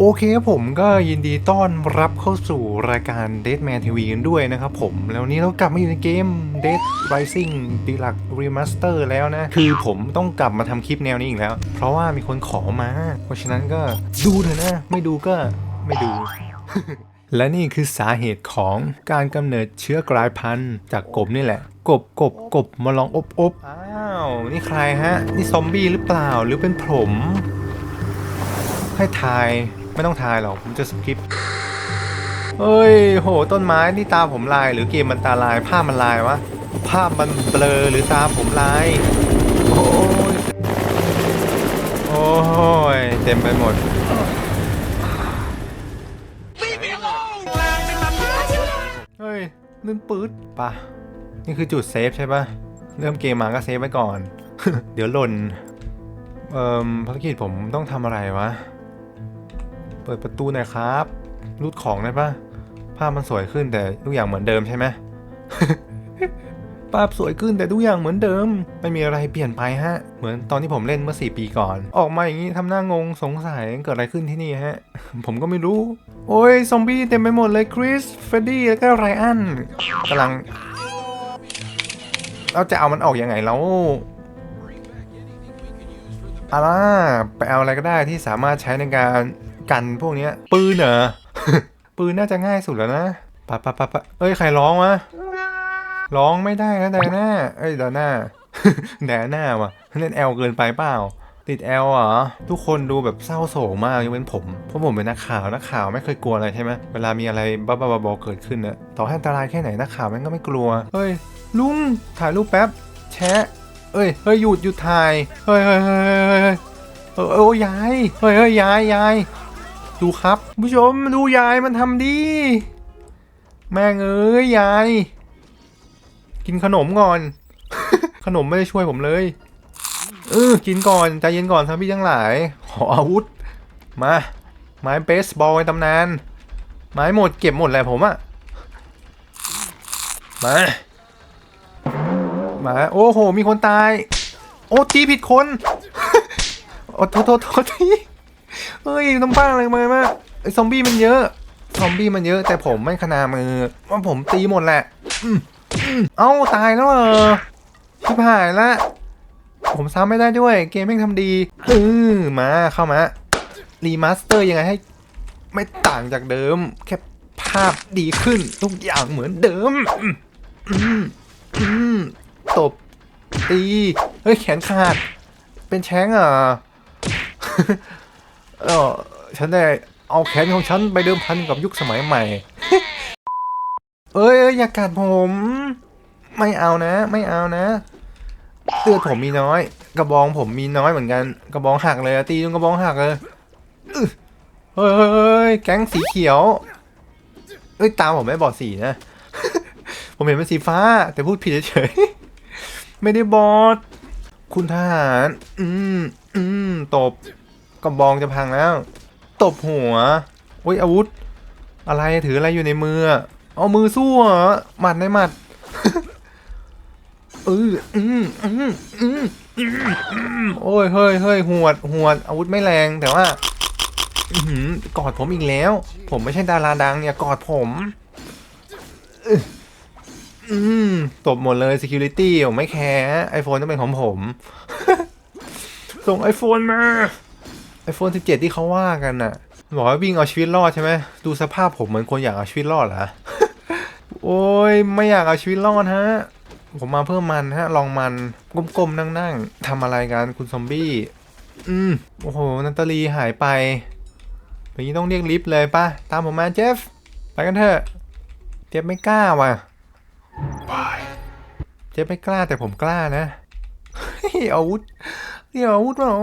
โอเคครับผมก็ยินดีต้อนรับเข้าสู่รายการ Deadman TV กันด้วยนะครับผมแล้วนนี้เรากลับมาอยู่ในเกม Dead Rising Deluxe Remaster แล้วนะ คือผมต้องกลับมาทำคลิปแนวนี้อีกแล้ว เพราะว่ามีคนขอมา เพราะฉะนั้นก็ดูเถอะนะ ไม่ดูก็ไม่ดู และนี่คือสาเหตุของการกำเนิดเชื้อกลายพันธุ์จากกบนี่แหละ กบกบกบมาลองอบอบอ้าวนี่ใครฮะ นี่ซอมบี้หรือเปล่าหรือเป็นผม ให้ทาย ไม่ต้องทายหรอกผมจะสกิปเฮ้ยโหต้นไม้นี่ตาผมลาย หรือเกมมันตาลายภาพมันลายวะภาพมันเบลอหรือตาผมลาย โอ้ยโอ้ยเต็มไปหมดเฮ้ยลื่นปื๊ดปะนี่คือจุดเซฟใช่ปะเริ่มเกมมาก็เซฟไว้ก่อน เดี๋ยวหล่นเอ่อภารกิจผมต้องทำอะไรวะ เปิดประตูหน่อยครับรูดของได้ปะภาพมันสวยขึ้นแต่ทุกอย่างเหมือนเดิมใช่ไหมภาพสวยขึ้นแต่ทุกอย่างเหมือนเดิม ไม่มีอะไรเปลี่ยนไปฮะ เหมือนตอนที่ผมเล่นเมื่อ 4 ปีก่อน ออกมาอย่างนี้ทำหน้างงสงสัยเกิดอะไรขึ้นที่นี่ฮะ ผมก็ไม่รู้ โอ้ยซอมบี้เต็มไปหมดเลยคริสเฟรดดี้แล้วก็ไรอันกำลังเราจะเอามันออกยังไงแล้วอาล่าไปเอาอะไรก็ได้ที่สามารถใช้ในการ กันพวกเนี้ย ปืนเหรอ ปืนน่าจะง่ายสุดแล้วนะปะปะปะปะเอ้ยใครร้องวะ ร้องไม่ได้นะแดน่าเอ้ยแดน่าแดน่าวะเล่นแอลเกินไปเปล่า ติดแอลเหรอ ทุกคนดูแบบเศร้าโศกมากยกเว้นผม เพราะผมเป็นนักข่าวนักข่าวไม่เคยกลัวอะไรใช่ไหมเวลามีอะไรบ้าๆบอๆเกิดขึ้นนะต่อให้อันตรายแค่ไหนนักข่าวมันก็ไม่กลัวเฮ้ยลุงถ่ายรูปแป๊บแชะเอ้ยเฮ้ยหยุดหยุดถ่ายเฮ้ยเฮ้ยเฮ้ยเฮ้ยเฮ้ยเออโอ้ยายเฮ้ยเฮ้ยยายยาย ดูครับผู้ชมดูยายมันทำดี แม่งเอ้ยยาย กินขนมก่อน ขนมไม่ได้ช่วยผมเลยเออกินก่อนใจเย็นก่อนทั้งพี่ทั้งหลาย ขออาวุธ มา ไม้เบสบอลในตำนาน ไม้หมดเก็บหมดแหละผมอะมามาโอ้โห มีคนตาย โอ้ตีผิดคน โอ้โทษโทษโทษที เฮ้ยต้องบ้าอะไรมามาไอซอมบี้มันเยอะ ซอมบี้มันเยอะ แต่ผมไม่ขนามือว่าผมตีหมดแหละเอ้าตายแล้วเหรอชิบหายละ ผมซ้ำไม่ได้ด้วย เกมแม่งทำดีเออมาเข้ามา รีมาสเตอร์ยังไงให้ ไม่ต่างจากเดิม แค่ภาพดีขึ้น ทุกอย่างเหมือนเดิมอืมอืมอืมตบ ตี เฮ้ย แขนขาด เป็นแช้งอะ เออฉันได้เอาแขนของฉันไปเดิมพันกับยุคสมัยใหม่ เอ้ยเอ้ยอย่ากัดผม ไม่เอานะ ไม่เอานะเลือดผมมีน้อย กระบองผมมีน้อยเหมือนกัน กระบองหักเลยอะตีจนกระบองหักเลยอื้อเฮ้ยเฮ้ยเฮ้ยแก๊งสีเขียวเอ้ยตาผมไม่บอดสีนะ ผมเห็นเป็นสีฟ้า แต่พูดผิดเฉยๆไม่ได้บอด คุณทหาร อืม อืม ตบ กระบองจะพังแล้ว ตบหัวโอ้ยอาวุธ อะไรถืออะไรอยู่ในมือ เอามือสู้เหรอหมัดในหมัดเอออืมอืมอืมอืมโอ้ยเฮ้ยเฮ้ยหวดหวดอาวุธไม่แรงแต่ว่าอืกอดผมอีกแล้ว ผมไม่ใช่ดาราดังเนี่ยกอดผมอืมตบหมดเลย security ผมไม่แคร์ไอโฟนต้องเป็นของผม ส่ง iPhone มา iPhone 17ที่เขาว่ากันน่ะบอกว่าวิ่งเอาชีวิตรอดใช่ไหมดูสภาพผมเหมือนคนอยากเอาชีวิตรอดเหรอโอ้ยไม่อยากเอาชีวิตรอดฮะ ผมมาเพิ่มมันฮะ ลองมันก้มๆนั่งๆทำอะไรกันคุณซอมบี้ อืมโอ้โหนัตตาลีหายไปอย่างนี้ต้องเรียกลิฟต์เลยป่ะตามผมมาเจฟไปกันเถอะเจฟไม่กล้าว่ะเจฟไม่กล้าแต่ผมกล้านะเฮ้ยอาวุธเดี๋ยวอาวุธเหรอ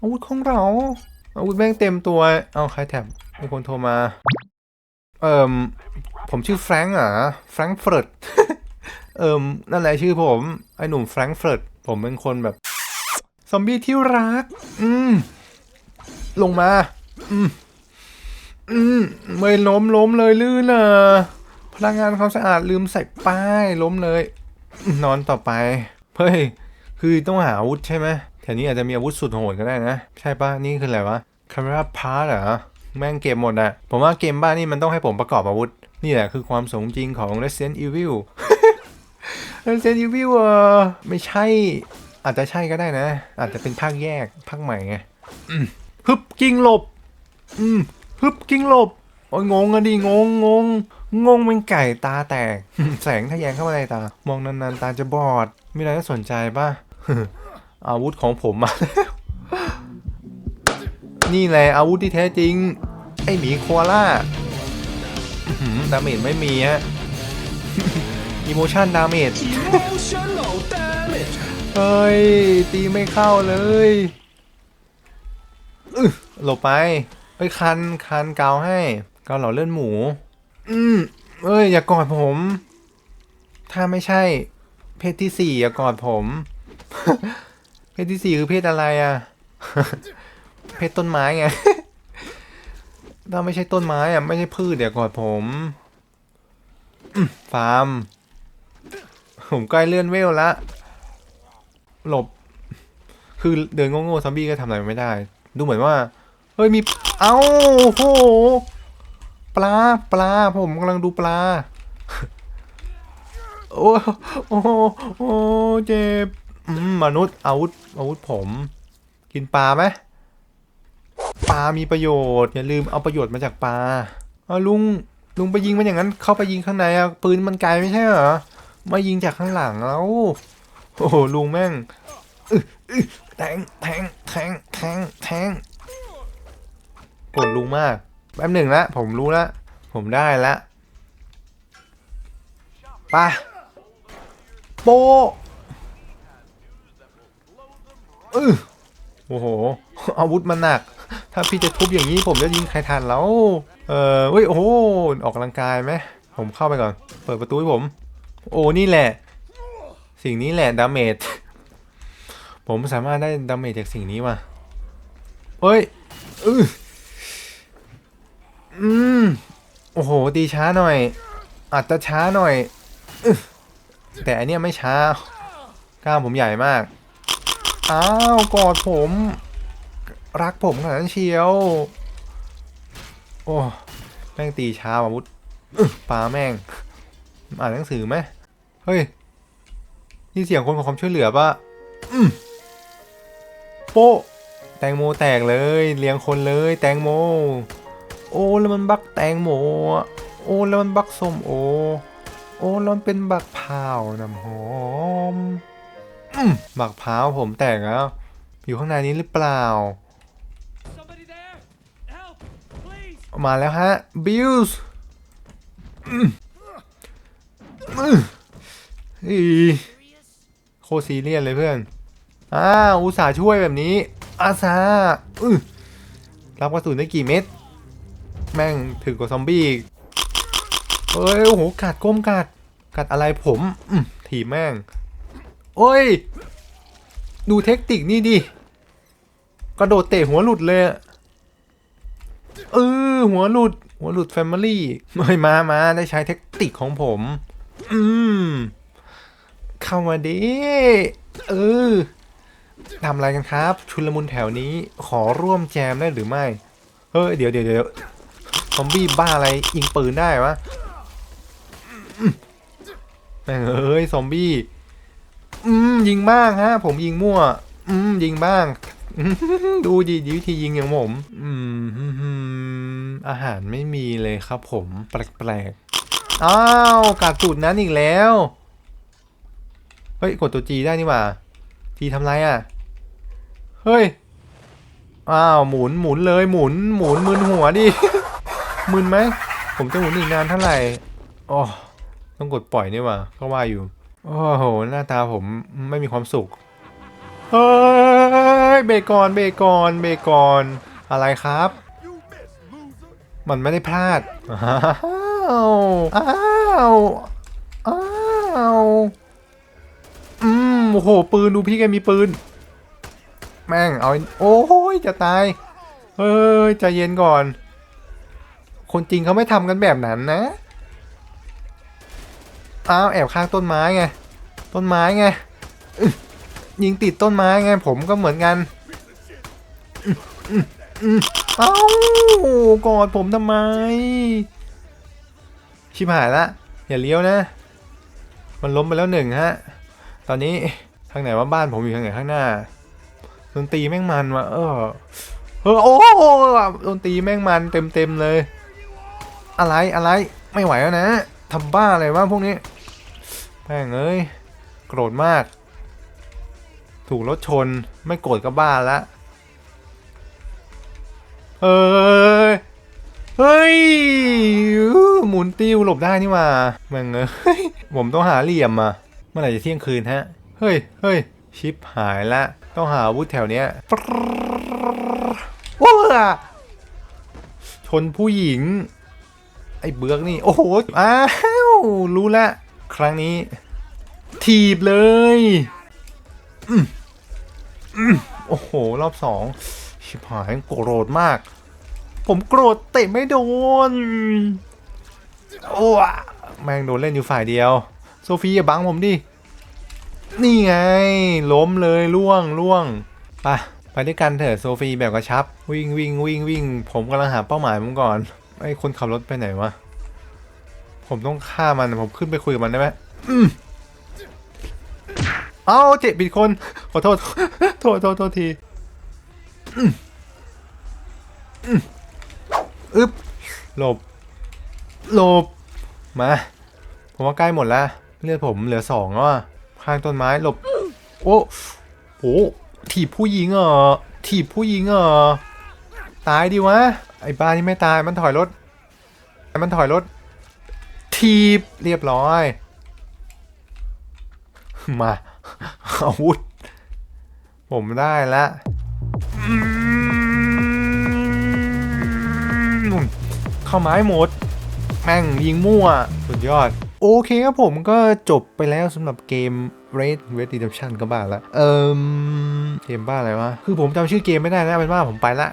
อาวุธของเรา อาวุธแม่งเต็มตัว เอาใครแถบมีคนโทรมา เอ่มผมชื่อแฟรงค์อะแฟรงค์เฟิร์ตเอิมนั่นแหละชื่อผม ไอหนุ่มแฟรงค์เฟิร์ตผมเป็นคนแบบ ซอมบี้ที่รัก อืม ลงมา อืม อืมไม่ล้มล้มเลยลื่นอะพนักงานความสะอาดลืมใส่ป้ายล้มเลย นอนต่อไป เฮ้ย คือต้องหาอาวุธใช่ไหม ถวนี้อาจจะมีอาวุธสุดโหดก็ได้นะ ใช่ปะนี่คืออะไรวะคาราพาร์เหรอแม่งเก็บหมดอะผมว่าเกมบ้านนี่มันต้องให้ผมประกอบอาวุธ นี่แหละคือความสมจริงของ Resident Evil Resident Evil เออไม่ใช่ อาจจะใช่ก็ได้นะ อาจจะเป็นภาคแยกภาคใหม่ไงฮึบกิ้งหลบ อืมฮึบกิ้งหลบโอ้ยงงอะดิงงงงงงเป็นไก่ตาแตก แสงทะแยงเข้ามาในตามองนานๆตาจะบอด มีอะไรน่าสนใจป่ะ อาวุธของผมมานี่แหละอาวุธที่แท้จริง ไอหมีโคอาล่าอื้อหือดาเมจไม่มีฮะอีโมชันดาเมจ Emotional damage. เฮ้ย ตีไม่เข้าเลยอึหลบไปเอ้ยคันคันเกาให้เกาเหล่าเลื่อนหมู อืมเอ้ย อย่ากอดผม ถ้าไม่ใช่ เพศที่สี่อย่ากอดผมเพ ศที่สี่คือเพศอะไรอะเพศต้นไม้ไง ถ้าไม่ใช่ต้นไม้อะไม่ใช่พืชอย่ากอดผมฟาร์ม ผมใกล้เลื่อนเวลละ หลบ คือเดินโง่ๆซอมบี้ก็ทำอะไรไม่ได้ ดูเหมือนว่า เฮ้ยมี เอ้าโห ปลา ปลา ผมกำลังดูปลา โอ้โอ้โอ้เจ็บ มนุษย์อาวุธอาวุธผม กินปลาไหมปลามีประโยชน์อย่าลืมเอาประโยชน์มาจากปลาเอาลุงลุงไปยิงมันอย่างนั้น เข้าไปยิงข้างในอะปืนมันไกลไม่ใช่เหรอมายิงจากข้างหลังแล้วโอ้โหลุงแม่งแทงแทงแทงแทงแทงกดลุงมากแป๊บหนึ่งละผมรู้ละผมได้ละไปโป ออโอ้โห อาวุธมันหนัก ถ้าพี่จะทุบอย่างนี้ผมจะยิงใครทันแล้ว เออเฮ้ย โอ้โห ออกกำลังกายไหม ผมเข้าไปก่อน เปิดประตูให้ผม โอ้นี่แหละ สิ่งนี้แหละดาเมจ ผมสามารถได้ดาเมจจากสิ่งนี้มาเฮ้ยอืออืม โอ้โห ตีช้าหน่อย อาจจะช้าหน่อย แต่อันเนี้ยไม่ช้า กล้ามผมใหญ่มาก อ้าวกอดผม รักผมขนาดนั้นเชียว โอ้แม่งตีช้าอาวุธปลาแม่ง อ่านหนังสือไหมเฮ้ยนี่เสียงคนขอความช่วยเหลือปะอืมโป๊ะแตงโมแตกเลยเลี้ยงคนเลย แตงโม โอ้แล้วมันบักแตงโมโอ้แล้วมันบักส้มโอ โอ้แล้วมันเป็นบักพร้าน้ำหอม อืมบักพร้าวผมแตกแล้ว อยู่ข้างในนี้หรือเปล่า Somebody there? Help! Please! มาแล้วฮะ บิลส์อีโคตรซีเรียสเลยเพื่อน อ้าวอุตส่าห์ช่วยแบบนี้ อาซาอื้อรับกระสุนได้กี่เม็ด แม่งถึกกว่าซอมบี้อีกเฮ้ย โอ้โห กัดก้มกัด กัดอะไรผมอืมถีบแม่ง โอ้ย ดูเทคนิคนี่ดิ กระโดดเตะหัวหลุดเลยเออหัวหลุด หัวหลุดแฟมิลี่ไม่มามาได้ใช้เทคนิคของผม อืม เข้ามาดิ เออทำอะไรกันครับ ชุลมุนแถวนี้ ขอร่วมแจมได้หรือไม่ เฮ้ย เดี๋ยวเดี๋ยวเดี๋ยวซอมบี้บ้าอะไรยิงปืนได้วะอืมแม่งเอ้ย ซอมบี้ อืมยิงบ้างฮะ ผมยิงมั่ว อืมยิงบ้าง ดูดีวิธียิงอย่างผม อืมอาหารไม่มีเลยครับผม แปลกๆอ้าวกัดจุดนั้นอีกแล้ว เฮ้ย กดตัวจีได้นี่หว่าจีทำไรอะ เฮ้ย อ้าวหมุนหมุนเลยหมุน หมุนมึนหัวดิ มึนไหม ผมจะหมุนอีกนานเท่าไหร่อ๋อต้องกดปล่อยนี่หว่าก็ว่าอยู่ โอ้โห หน้าตาผมไม่มีความสุข เฮ้ย เบกอนเบกอนเบกอนอะไรครับ มันไม่ได้พลาด อ้าว อ้าวอ้าวอืมโอ้โห ปืนดูพี่แกมีปืน แม่ง เอา โอ้ย จะตาย เฮ้ย ใจเย็นก่อน คนจริงเขาไม่ทำกันแบบนั้นนะ อ้าวแอบข้างต้นไม้ไง ต้นไม้ไง ยิงติดต้นไม้ไง ผมก็เหมือนกันเอ้ากอดผมทำไม ชิบหายละ อย่าเลี้ยวนะ มันล้มไปแล้วหนึ่งฮะ ตอนนี้ทางไหนว่าบ้านผมอยู่ทางไหนข้างหน้าดนตรีแม่งมันว่ะเออเออโอ้ดนตรีแม่งมันเต็มเต็มเลย อะไรอะไรไม่ไหวแล้วนะทำบ้าอะไรวะพวกนี้ แม่งเอ้ย โกรธมาก ถูกรถชนไม่โกรธก็บ้าละเอ้ย เฮ้ย หมุนติ้วหลบได้นี่หว่าแม่งเอ้ย ผมต้องหาเหลี่ยมอะ เมื่อไหร่จะเที่ยงคืนฮะ เฮ้ย เฮ้ย ชิปหายละ ต้องหาอาวุธแถวเนี้ยว้าชนผู้หญิง ไอ้เบือกนี่ โอ้โห อ้าว รู้ละ ครั้งนี้ ถีบเลยอืมอืมโอ้โห รอบสองชิบหายโกรธมาก ผมโกรธเตะไม่โดน โอ้แม่งโดนเล่นอยู่ฝ่ายเดียว โซฟีอย่าบังผมดิ นี่ไง ล้มเลยล่วงล่วงไปไปด้วยกันเถอะโซฟีแบบกระชับ วิ่งวิ่งวิ่งวิ่งผมกำลังหาเป้าหมายผมก่อนไอ้คนขับรถไปไหนวะ ผมต้องฆ่ามันผมขึ้นไปคุยกับมันได้ไหมเอาเจ็บผิดคน ขอโทษ โทษโทษโทษทีอืมอืมอึ๊บหลบหลบมา ผมว่าใกล้หมดแล้ว เลือดผมเหลือสองแล้วอะข้างต้นไม้หลบ โอ้โหถีบผู้หญิงเหรอถีบผู้หญิงเหรอตายดิวะ ไอ้บ้านี่ไม่ตายมันถอยรถ มันถอยรถ ทีบเรียบร้อย มาอาวุธ ผมได้ละเข้าไม้หมด แม่งยิงมั่ว สุดยอด โอเคครับผมก็จบไปแล้วสำหรับเกม Red Red Redemption ก็บ้าละ เอิมเกมบ้าอะไรวะ คือผมจำชื่อเกมไม่ได้นะเป็นว่าผมไปละ